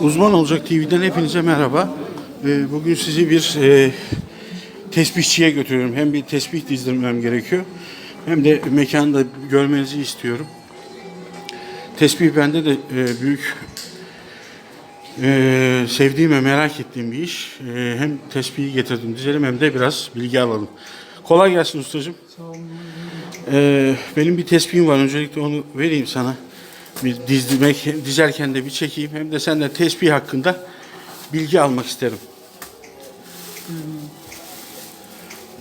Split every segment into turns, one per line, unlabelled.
Uzman Olacak TV'den hepinize merhaba. Ee, Bugün sizi bir e, tesbihçiye götürüyorum. Hem bir tesbih dizdirmem gerekiyor. Hem de mekanı da görmenizi istiyorum. Tesbih bende de e, büyük e, sevdiğim ve merak ettiğim bir iş. Hem tesbihi getirdim dizelim hem de biraz bilgi alalım. Kolay gelsin ustacığım. E, benim bir tespihim var. Öncelikle onu vereyim sana. Bir dizdirmek, dizerken de bir çekeyim. Hem de senden tesbih hakkında bilgi almak isterim.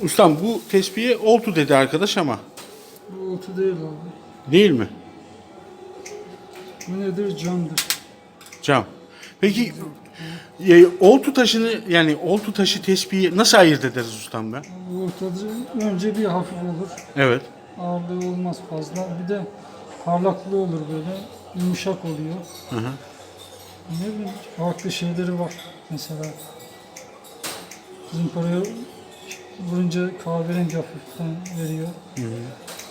Ustam bu tespihe oltu dedi arkadaş ama
Bu otu değil abi.
değil mi?
Bu nedir? Camdır.
Cam. Peki e, oltu taşını yani oltu taşı tespihi nasıl ayırt ederiz ustam ben?
Ortada önce bir hafif olur.
Evet.
Ağırlığı olmaz fazla. Bir de parlaklığı olur böyle. Yumuşak oluyor.
Hı hı.
Ne bileyim farklı şeyleri var. Mesela zımparaya vurunca kahverengi hafiften veriyor.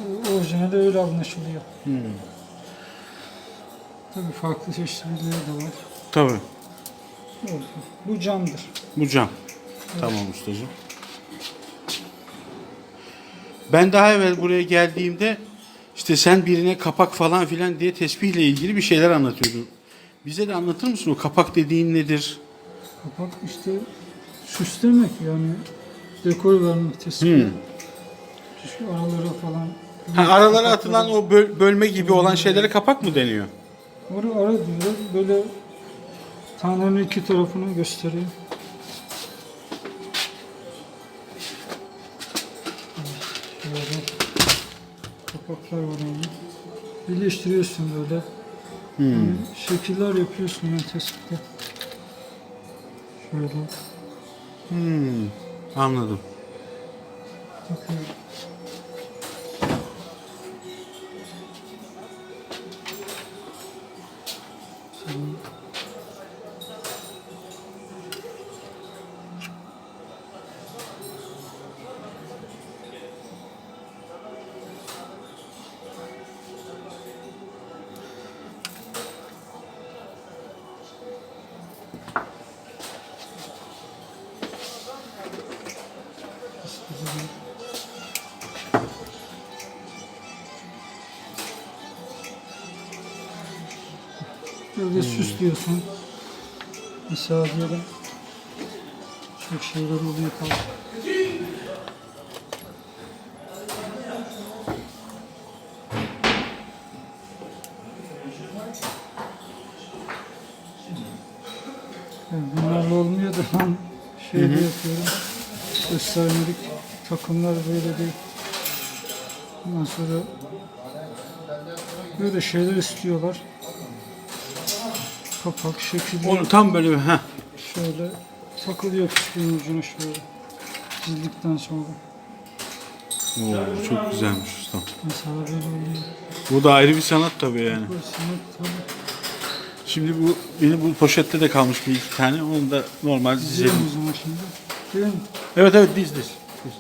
O- Orijinalde öyle anlaşılıyor. Tabii farklı çeşitlileri de var.
Tabii.
Evet. Bu camdır.
Bu cam. Tamam ustacığım. Ben daha evvel buraya geldiğimde işte sen birine kapak falan filan diye tespihle ilgili bir şeyler anlatıyordun. Bize de anlatır mısın o kapak dediğin nedir?
Kapak işte süslemek yani dekor vermek tesbih. Şu aralara falan.
Ha, aralara atılan o böl- bölme gibi olan şeylere kapak mı deniyor?
Orada ara diyor. Böyle tanenin iki tarafını gösteriyor. Şöyle kapaklar var yani. Birleştiriyorsun böyle. Yani şekiller yapıyorsun tespitte. Şöyle.
Hmm, anladım.
Bakıyorum. Böyle süslüyorsun. Mesela diyelim çok şeyler oluyor falan. Yani bunlarla olmuyor da ben şeyde yapıyorum. Göstermelik takımlar böyle değil. Ondan sonra böyle şeyler istiyorlar. Kapak şekilli.
Onu tam böyle ha.
Şöyle takılıyor küçüğün ucuna şöyle. Çizdikten sonra.
Oo, çok güzelmiş ustam.
Mesela böyle oluyor.
Bu da ayrı bir sanat tabii yani.
Bu sınıf tabii.
Şimdi bu benim bu poşette de kalmış bir iki tane. Onu da normal
Dizelim
dizelim.
o zaman şimdi. Değil mi?
Evet evet diz diz. diz.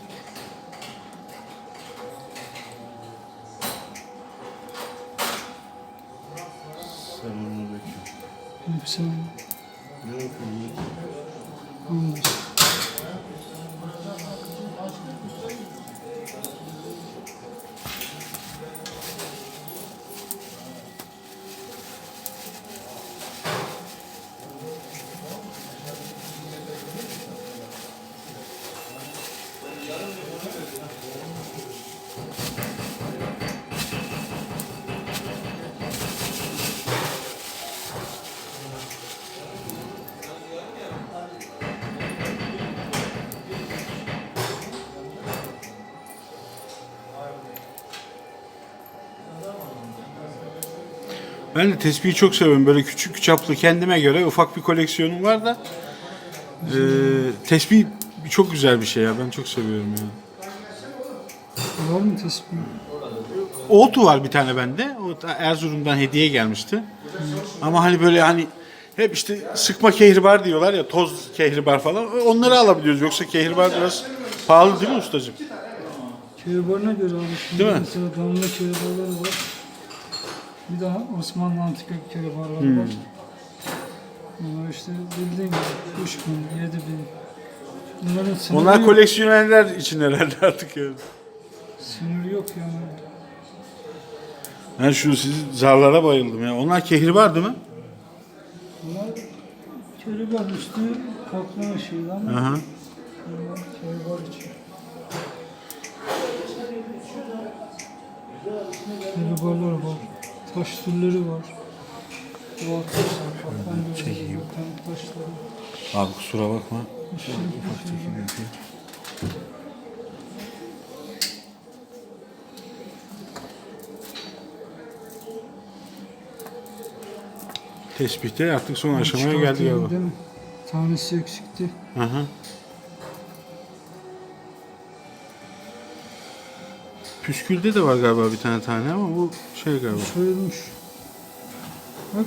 Selamünaleyküm.
Hepsini. Anladım.
Ben de tespihi çok seviyorum. Böyle küçük çaplı kendime göre ufak bir koleksiyonum var da. Ee, tesbih çok güzel bir şey ya. Ben çok seviyorum ya.
Var mı tespih?
Oltu var bir tane bende. O da Erzurum'dan hediye gelmişti. Ama hani böyle hani hep işte sıkma kehribar diyorlar ya toz kehribar falan. Onları alabiliyoruz. Yoksa kehribar biraz pahalı değil mi ustacığım?
Kehribarına göre abi. Şimdi
Değil mi?
Mesela damla kehribarları var. Bir daha Osmanlı antika kehribarları var. Bunlar işte bildiğin gibi 3 bin, 7 bin. Bunların sınırı
Onlar
yok.
koleksiyonerler için herhalde artık yani.
Sınırı yok yani.
Ben şu sizin zarlara bayıldım ya. Onlar kehribar değil mi?
Bunlar keribar üstü kaplama şeydi ama
Aha.
bunlar keribar için. Keribarlar var. Taş türleri var. Doğal taşlar, kaplan gözleri, volkanik taşları.
Abi kusura bakma.
Yeşil taşlar.
Tespihte artık son aşamaya geldi
Çıkartayım
galiba.
değil mi? Tanesi eksikti.
Aha. Püskülde de var galiba bir tane tane ama bu şey galiba.
Soyulmuş. Bak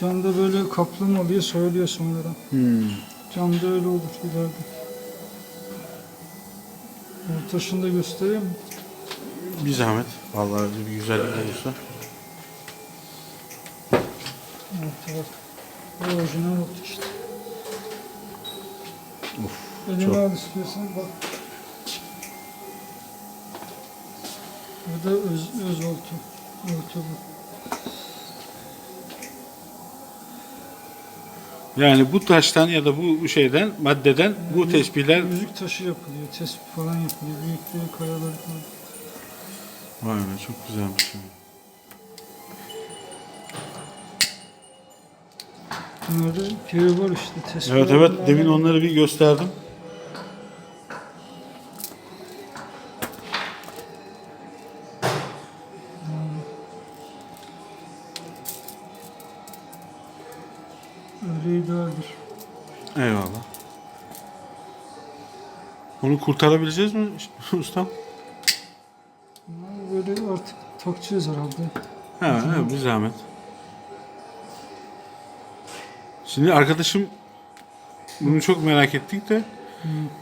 camda böyle kaplama oluyor soyuluyor sonradan.
Hmm.
Camda öyle olur ileride. Ortaşını da göstereyim mi?
Bir zahmet. Vallahi bir güzellik olursa.
Orta bak. Bu orijinal oldu işte.
Of.
Elini
çok-
al istiyorsan bak. Bu da öz, öz oltu. Oltu bu.
Yani bu taştan ya da bu şeyden, maddeden bu tespihler...
Yüzük taşı yapılıyor, tespih falan yapılıyor. Büyükleri, kayaları falan.
Vay be çok güzelmiş.
Bunlar da kere var işte. Tespih
Evet evet demin onları bir gösterdim.
Öyle idealdir.
Eyvallah. Onu kurtarabileceğiz mi ustam?
Böyle artık takacağız herhalde.
Ha, evet, bir zahmet. Şimdi arkadaşım bunu çok merak ettik de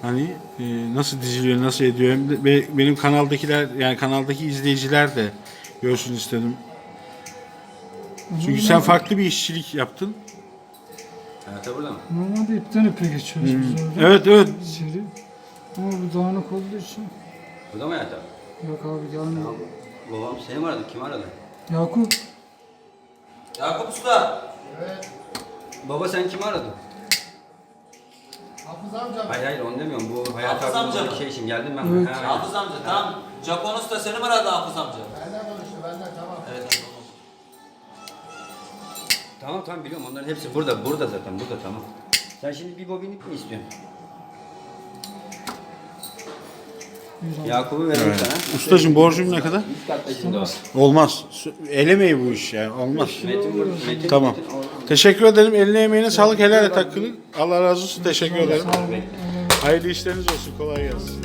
hani e, nasıl diziliyor, nasıl ediyor hem de be- benim kanaldakiler yani kanaldaki izleyiciler de görsün istedim. Çünkü sen farklı bir işçilik yaptın.
Burada mı?
Normalde ipten ipe geçiyoruz biz orada.
Evet evet.
Seri. Ama bu dağınık olduğu için.
Burada mı hayata?
Yok abi gelmiyor.
Tamam. Babam seni mi aradı? Kim aradı?
Yakup.
Yakup Usta. Evet. Baba sen kimi aradın?
Hafız amca?
Hayır hayır onu demiyorum. Bu hayat
Hafız amca
hakkında
mı?
şey için geldim ben.
Evet.
Ha,
Hafız amca tamam. Japonos da seni mi aradı Hafız amca?
Tamam
tamam biliyorum onların hepsi burada. Burada zaten burada tamam. Sen şimdi bir bobinlik mi istiyorsun? Yakup'u verelim
Evet.
sana.
Ustacığım borcum ne kadar?
Üst katta şimdi o.
Olmaz. Elemeyi bu iş yani olmaz.
Metin, bu- Metin,
Tamam.
Metin, o-
Teşekkür ederim. Eline emeğine sağlık helal et hakkını. Allah razı olsun. Teşekkür ederim. Hayırlı işleriniz olsun. Kolay gelsin.